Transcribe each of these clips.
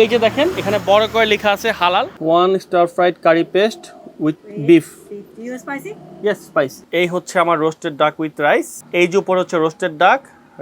এই যে দেখেন এখানে বড় করে লেখা আছে হালাল। One star fried curry paste with beef yes spice এই হচ্ছে আমার রোস্টেড ডাক উইথ রাইস এই যে উপরে হচ্ছে রোস্টেড ডাক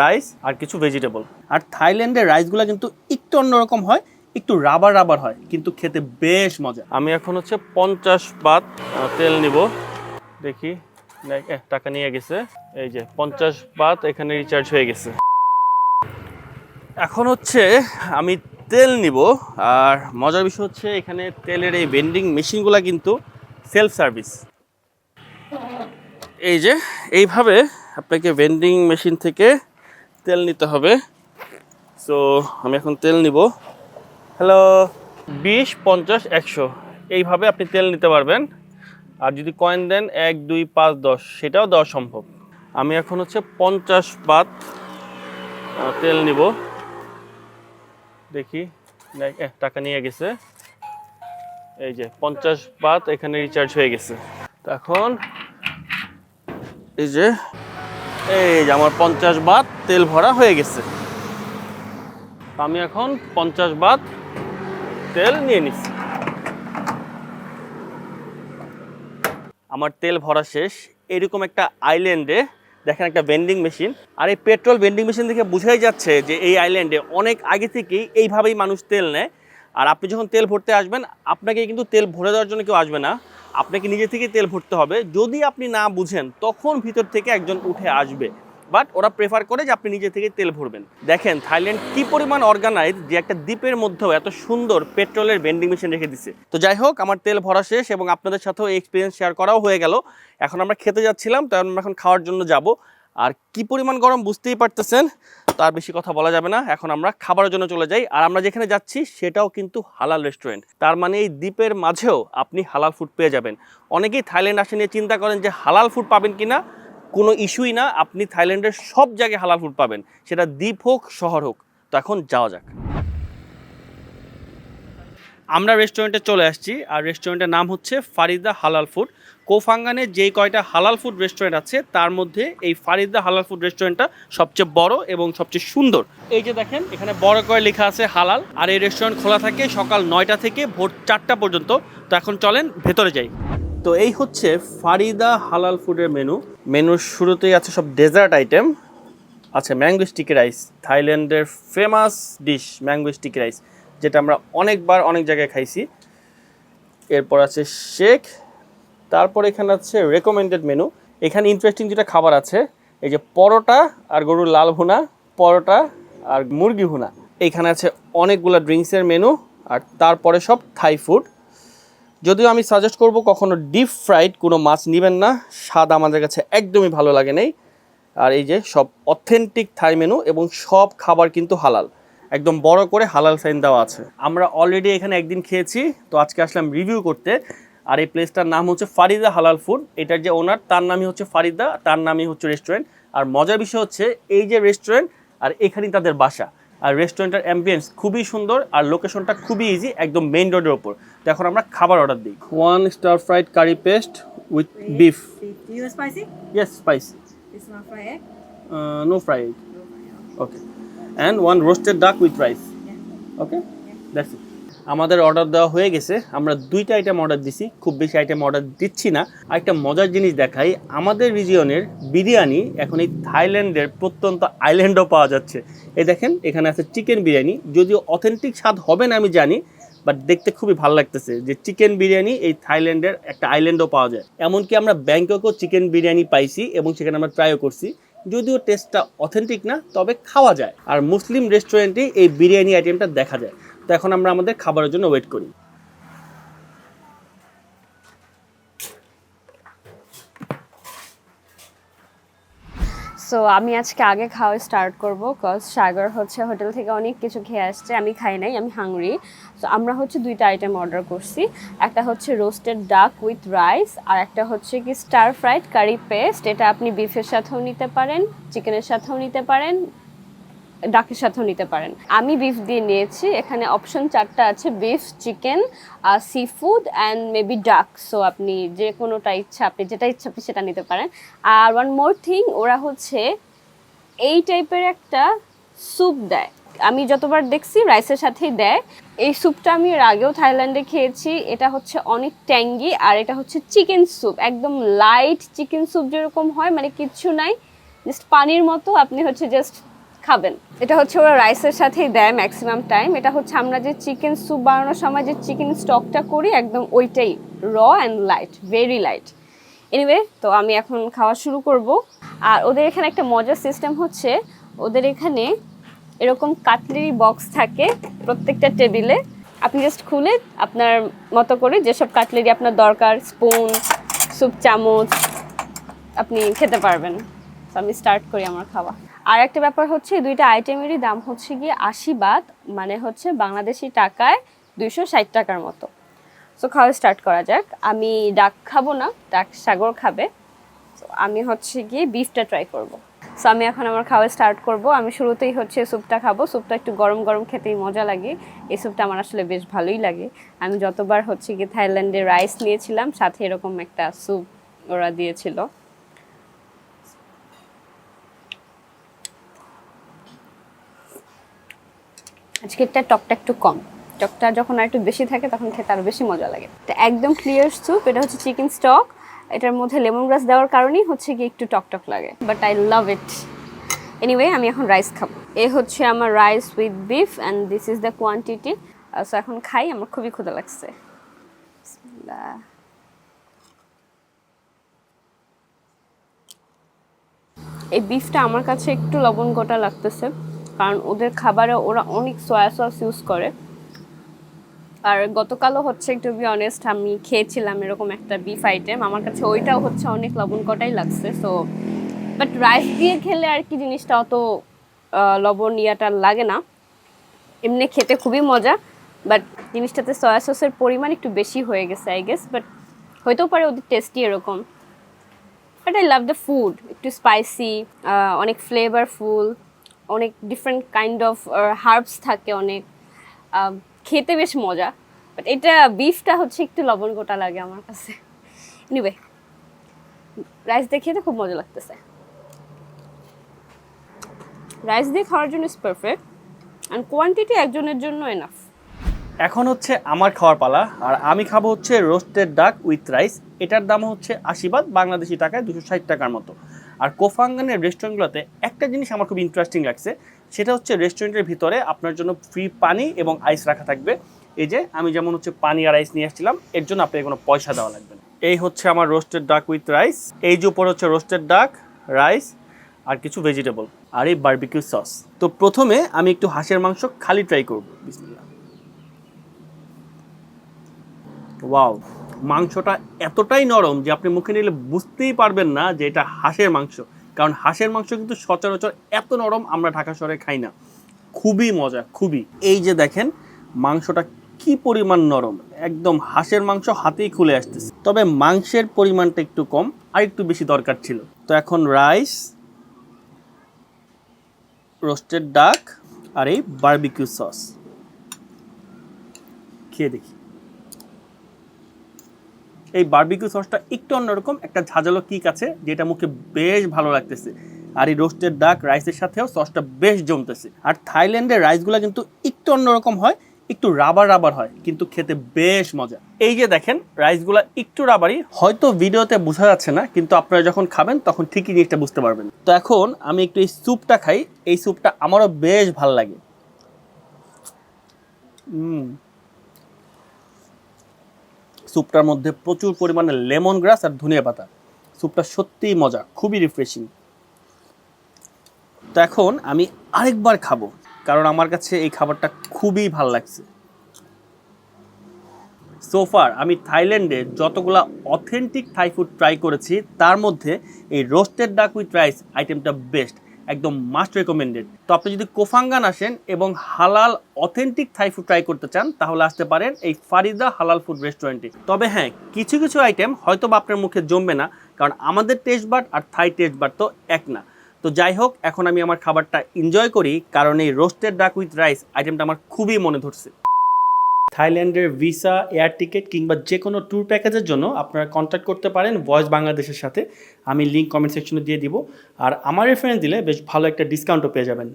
রাইস আর কিছু ভেজিটেবল আর থাইল্যান্ডের রাইসগুলো কিন্তু একটু অন্যরকম হয় একটু রাবার রাবার হয় কিন্তু খেতে বেশ মজা। আমি এখন হচ্ছে পঞ্চাশ বাত তেল নিব। দেখি দেখ, টাকা নিয়ে গেছে। এই যে পঞ্চাশ বাত এখানে রিচার্জ হয়ে গেছে। এখন হচ্ছে আমি তেল নিব। আর মজার বিষয় হচ্ছে এখানে তেলের এই ভেন্ডিং মেশিনগুলো কিন্তু সেলফ সার্ভিস এই যে, এইভাবে আপনাকে ভেন্ডিং মেশিন থেকে তেল নিতে হবে। সো আমি এখন তেল নিব। হ্যালো বিশ, পঞ্চাশ, একশো। এইভাবে আপনি তেল নিতে পারবেন। আর যদি কয়েন দেন, এক, দুই, পাঁচ, দশ। সেটাও দেওয়া সম্ভব। আমি এখন হচ্ছে পঞ্চাশ পাত তেল নিব। দেখি। টাকা নিয়ে গেছে। এই যে, পঞ্চাশ বাত এখানে রিচার্জ হয়ে গেছে। এখন এই যে এই যে আমার পঞ্চাশ বাত তেল ভরা হয়ে গেছে। আমি এখন পঞ্চাশ বাত তেল নিয়ে নিচ্ছি। আমার তেল ভরা শেষ। এরকম একটা আইল্যান্ডে দেখেন একটা ভেন্ডিং মেশিন আর এই পেট্রোল ভেন্ডিং মেশিন দেখে বোঝাই যাচ্ছে যে এই আইল্যান্ডে অনেক আগে থেকেই এইভাবেই মানুষ তেল নেয়। আর আপনি যখন তেল ভরতে আসবেন, আপনাকে কিন্তু তেল ভরে দেওয়ার জন্য কেউ আসবে না। আপনাকে নিজে থেকে তেল ভরতে হবে। যদি আপনি না বুঝেন, তখন ভিতর থেকে একজন উঠে আসবে। বাট ওরা প্রেফার করে যে আপনি নিজে থেকে তেল ভরবেন। দেখেন, থাইল্যান্ড কি পরিমাণ অর্গানাইজ যে একটা দ্বীপের মধ্যেও এত সুন্দর পেট্রোলের ভেন্ডিং মেশিন রেখে দিছে। তো যাই হোক, আমার তেল ভরা শেষ এবং আপনাদের সাথেও এই এক্সপিরিয়েন্স শেয়ার করাও হয়ে গেল। এখন আমরা খেতে যাচ্ছিলাম, তো আমরা এখন খাওয়ার জন্য যাব। আর কি পরিমাণ গরম বুঝতেই পারতেছেন তার বেশি কথা বলা যাবে না। এখন আমরা খাবারের জন্য চলে যাই। আর আমরা যেখানে যাচ্ছি, সেটাও কিন্তু হালাল রেস্টুরেন্ট তার মানে এই দ্বীপের মাঝেও আপনি হালাল ফুড পেয়ে যাবেন। অনেকেই থাইল্যান্ড আসে নিয়ে চিন্তা করেন যে হালাল ফুড পাবেন কিনা। কোনো ইস্যুই না, আপনি থাইল্যান্ডের সব জায়গায় হালাল ফুড পাবেন। সেটা দ্বীপ হোক, শহর হোক। তো এখন যাওয়া যাক। আমরা রেস্টুরেন্টে চলে আসছি, আর রেস্টুরেন্টের নাম হচ্ছে ফারিদা হালাল ফুড কোফাঙ্গানে যেই কয়টা হালাল ফুড রেস্টুরেন্ট আছে, তার মধ্যে এই ফারিদা হালাল ফুড রেস্টুরেন্টটা সবচেয়ে বড় এবং সবচেয়ে সুন্দর। এই যে দেখেন, এখানে বড় করে লেখা আছে হালাল, আর এই রেস্টুরেন্ট খোলা থাকে সকাল নয়টা থেকে ভোর চারটা পর্যন্ত। তো এখন চলেন, ভেতরে যাই। তো এই হচ্ছে ফারিদা হালাল ফুডের মেনু মেনুর শুরুতেই আছে সব ডেজার্ট আইটেম। আচ্ছা ম্যাঙ্গো স্টিকি রাইস, থাইল্যান্ডের famous dish mango sticky rice, যেটা আমরা অনেকবার অনেক জায়গায় খাইছি। এরপর আছে শেক, তারপর এখানে আছে রেকমেন্ডেড মেনু এখানে ইন্টারেস্টিং যেটা খাবার আছে, এই যে পরোটা আর গরুর লাল ভুনা, পরোটা আর মুরগি ভুনা। এইখানে আছে অনেকগুলো ড্রিঙ্কসের মেনু আর তারপরে সব থাই ফুড যদিও আমি সাজেস্ট করব কখনো ডিপ ফ্রাইড কোনো মাছ নেবেন না। স্বাদ আমাদের কাছে একদমই ভালো লাগে নেই। আর এই যে সব অথেন্টিক থাই মেনু এবং সব খাবার কিন্তু হালাল। একদম বড় করে হালাল সাইন দেওয়া আছে। আমরা অলরেডি এখানে একদিন খেয়েছি, তো আজকে আসলাম রিভিউ করতে। আর এই প্লেসটার নাম হচ্ছে ফারিদা হালাল ফুড এটার যে ওনার তার নামই হচ্ছে ফারিদা, তার নামই হচ্ছে রেস্টুরেন্ট আর মজার বিষয় হচ্ছে, এই যে রেস্টুরেন্ট আর এখানেই তাদের বাসা। আর রেস্টুরেন্টের অ্যাম্বিয়েন্স খুবই সুন্দর আর লোকেশনটা খুবই ইজি একদম মেইন রোডের ওপর তো এখন আমরা খাবার অর্ডার দিই। One star fried curry paste with beef spicy? Yes spicy. No fried okay and one roasted duck with rice okay that's it আমাদের অর্ডার দেওয়া হয়ে গেছে। আমরা দুইটা আইটেম অর্ডার দিছি, খুব বেশি আইটেম অর্ডার দিচ্ছি না। আরেকটা মজার জিনিস দেখাই, আমাদের রিজিয়নের বিরিয়ানি এখন এই থাইল্যান্ডের প্রত্যন্ত আইল্যান্ডও পাওয়া যাচ্ছে। এই দেখেন, এখানে আছে চিকেন বিরিয়ানি। যদিও অথেন্টিক স্বাদ হবে না, আমি জানি বাট দেখতে খুবই ভালো লাগতেছে যে চিকেন বিরিয়ানি এই থাইল্যান্ডের একটা আইল্যান্ডও পাওয়া যায়। এমনকি আমরা ব্যাংককেও চিকেন বিরিয়ানি পাইছি এবং সেখানে আমরা ট্রাইও করছি। যদিও টেস্টটা অথেন্টিক না, তবে খাওয়া যায়। আর মুসলিম রেস্টুরেন্টে এই বিরিয়ানি আইটেমটা দেখা যায়। এখন আমরা আমাদের খাবারের জন্য ওয়েট করি। সো আমি আজকে আগে খাওয়া স্টার্ট করব কজ সাগর হচ্ছে হোটেল থেকে অনেক কিছু খেয়ে আসছে, আমি খাই নাই, আমি হাংরি সো আমরা হচ্ছে দুইটা আইটেম অর্ডার করছি, একটা হচ্ছে রোস্টেড ডাক উইথ রাইস আর একটা হচ্ছে কি স্টার ফ্রাইড কারি পেস্ট এটা আপনি বিফের সাথেও নিতে পারেন চিকেনের সাথেও নিতে পারেন ডাকের সাথেও নিতে পারেন। আমি বিফ দিয়ে নিয়েছি, এখানে অপশন চারটা আছে beef chicken seafood and maybe duck so আপনি যে কোনোটা ইচ্ছা, আপনি যেটা ইচ্ছা, আপনি সেটা নিতে পারেন। আর ওয়ান মোর থিং ওরা হচ্ছে এই টাইপের একটা স্যুপ দেয়। আমি যতবার দেখছি রাইসের সাথেই দেয়। এই স্যুপটা আমি এর আগেও থাইল্যান্ডে খেয়েছি। এটা হচ্ছে অনেক ট্যাঙ্গি আর এটা হচ্ছে চিকেন স্যুপ একদম লাইট চিকেন স্যুপ যেরকম হয় মানে কিচ্ছু নাই। জাস্ট পানির মতো আপনি হচ্ছে জাস্ট খাবেন। এটা হচ্ছে ওরা রাইসের সাথেই দেয় ম্যাক্সিমাম টাইম এটা হচ্ছে আমরা যে চিকেন স্যুপ বানানোর সময় যে চিকেন স্টকটা করি, একদম ওইটাই raw and light very light anyway তো আমি এখন খাওয়া শুরু করব। আর ওদের এখানে একটা মজার সিস্টেম হচ্ছে, ওদের এখানে এরকম কাটলেরি বক্স থাকে প্রত্যেকটা টেবিলে আপনি জাস্ট খুলে আপনার মতো করে যেসব কাটলেরি আপনার দরকার স্পুন স্যুপ চামচ, আপনি খেতে পারবেন। তো আমি স্টার্ট করি আমার খাওয়া। আর একটা ব্যাপার হচ্ছে দুইটা আইটেমেরই দাম হচ্ছে গিয়ে আশি বাদ মানে হচ্ছে বাংলাদেশি টাকায় দুইশো ষাট টাকার মতো। সো খাওয়া স্টার্ট করা যাক। আমি ডাক খাব না, ডাক সাগর খাবে। তো আমি হচ্ছে গিয়ে বিফটা ট্রাই করব। সো আমি এখন আমার খাওয়া স্টার্ট করব। আমি শুরুতেই হচ্ছে স্যুপটা খাব। স্যুপটা একটু গরম গরম খেতেই মজা লাগে। এই স্যুপটা আমার আসলে বেশ ভালোই লাগে। আমি যতবার হচ্ছে গিয়ে থাইল্যান্ডে রাইস নিয়েছিলাম, সাথে এরকম একটা স্যুপ ওরা দিয়েছিল। আজকেরটা টকটা একটু কম। টকটা যখন আর একটু বেশি থাকে, তখন খেতে আরও বেশি মজা লাগে। তো একদম ক্লিয়ার স্যুপ এটা হচ্ছে চিকেন স্টক এটার মধ্যে লেমন গ্রাস দেওয়ার কারণেই হচ্ছে গিয়ে একটু টক টক লাগে। But I love it anyway আমি এখন রাইস খাব। এ হচ্ছে আমার rice with beef and this is the quantity so এখন খাই, আমার খুবই ক্ষুধা লাগছে। এই বিফটা আমার কাছে একটু লবণ গোটা লাগতেছে। কারণ ওদের খাবারে ওরা অনেক সয়া সস ইউজ করে। আর গতকালও হচ্ছে একটু বি অনেস্ট আমি খেয়েছিলাম এরকম একটা বিফ আইটেম আমার কাছে ওইটাও হচ্ছে অনেক লবণ কটাই লাগছে সো বাট রাইস দিয়ে খেলে আর কি জিনিসটা অত লবণ ইয়াটা লাগে না। এমনি খেতে খুবই মজা বাট জিনিসটাতে সয়া সসের পরিমাণ একটু বেশি হয়ে গেছে আই গেস বাট হইতেও পারে ওদের টেস্টি এরকম। But I love the food একটু স্পাইসি অনেক ফ্লেভারফুল অনেক ডিফারেন্ট কাইন্ড অফ হার্বস থাকে অনেক। খেতে বেশ মজা। বাট এটা বিফটা হচ্ছে একটু লবণ গোটা লাগে আমার কাছে। নিবে রাইস দিয়ে খেতে খুব মজা লাগতেছে। রাইস দিয়ে খাওয়ার জন্য ইজ পারফেক্ট অ্যান্ড কোয়ান্টিটি একজনের জন্য এনাফ এখন হচ্ছে আমার খাওয়ার পালা। আর আমি খাব হচ্ছে রোস্টেড ডাক উইথ রাইস এটার দাম হচ্ছে আশীর্বাদ বাংলাদেশি টাকায় দুশো ষাট টাকার মতো। আর কোফাঙ্গানের রেস্টুরেন্টগুলোতে একটা জিনিস আমার খুব ইন্টারেস্টিং লাগছে, সেটা হচ্ছে রেস্টুরেন্টের ভিতরে আপনার জন্য ফ্রি পানি এবং আইস রাখা থাকবে। এই যে আমি যেমন হচ্ছে পানি আর আইস নিয়ে আসছিলাম, এর জন্য আপনাকে কোনো পয়সা দেওয়া লাগবে না। এই হচ্ছে আমার রোস্টেড ডাক উইথ রাইস এই যে উপর হচ্ছে রোস্টেড ডাক রাইস আর কিছু ভেজিটেবল আর এই বারবিকিউ সস তো প্রথমে আমি একটু হাঁসের মাংস খালি ট্রাই করব, বিসমিল্লাহ। ওয়াও মাংসটা এতটাই নরম যে আপনি মুখে নিলে বুঝতেই পারবেন না যে এটা হাঁসের মাংস। কারণ হাঁসের মাংস কিন্তু সচরাচর এত নরম আমরা ঢাকা শহরে খাই না। খুবই মজা, খুবই। এই যে দেখেন, মাংসটা কি পরিমাণ নরম। একদম হাঁসের মাংস হাতেই খুলে আসতেছে। তবে মাংসের পরিমাণটা একটু কম আর একটু বেশি দরকার ছিল। তো এখন রাইস, রোস্টেড ডাক আর এই বারবিকিউ সস। খেয়ে দেখি। এই বারবিকিউ সসটা একটু অন্যরকম, একটা ঝাঁঝালো কিক আছে, যেটা মুখে বেশ ভালো লাগতেছে। আর এই রোস্টেড ডাক রাইসের সাথেও সসটা বেশ জমতেছে। আর থাইল্যান্ডের রাইসগুলো কিন্তু একটু অন্যরকম হয়, একটু রাবার রাবার হয়, কিন্তু খেতে বেশ মজা। এই যে দেখেন রাইসগুলো একটু রাবারই হয়তো ভিডিওতে বোঝা যাচ্ছে না, কিন্তু আপনারা যখন খাবেন, তখন ঠিকই জিনিসটা বুঝতে পারবেন। তো এখন আমি একটু এই স্যুপটা খাই, এই স্যুপটা আমারও বেশ ভালো লাগে। হুম স্যুপটার মধ্যে প্রচুর পরিমাণে লেমন গ্রাস আর ধনিয়া পাতা। স্যুপটা সত্যিই মজা, খুবই রিফ্রেশিং তো এখন আমি আরেকবার খাব, কারণ আমার কাছে এই খাবারটা খুবই ভালো লাগছে। সোফার আমি থাইল্যান্ডে যতগুলা অথেন্টিক থাই ফুড ট্রাই করেছি, তার মধ্যে এই রোস্টেড ডাক উইথ রাইস আইটেমটা বেস্ট একদম মাস্ট রেকমেন্ডেড তো আপনি যদি কোফাঙ্গান আসেন এবং হালাল অথেন্টিক থাই ফুড ট্রাই করতে চান, তাহলে আসতে পারেন এই ফারিদা হালাল ফুড রেস্টুরেন্টে তবে হ্যাঁ কিছু কিছু আইটেম হয়তো বা আপনার মুখে জমবে না, কারণ আমাদের টেস্ট বাট আর থাই টেস্ট বাট তো এক না। তো যাই হোক, এখন আমি আমার খাবারটা এনজয় করি, কারণ এই রোস্টেড ডাক উইথ রাইস আইটেমটা আমার খুবই মনে ধরছে। থাইল্যান্ডের ভিসা, এয়ার টিকিট কিংবা যে কোনো ট্যুর প্যাকেজের জন্য আপনারা কন্ট্যাক্ট করতে পারেন ভয়েস বাংলাদেশের সাথে। আমি লিঙ্ক কমেন্ট সেকশনে দিয়ে দিব। আর আমার রেফারেন্স দিলে বেশ ভালো একটা ডিসকাউন্টও পেয়ে যাবেন।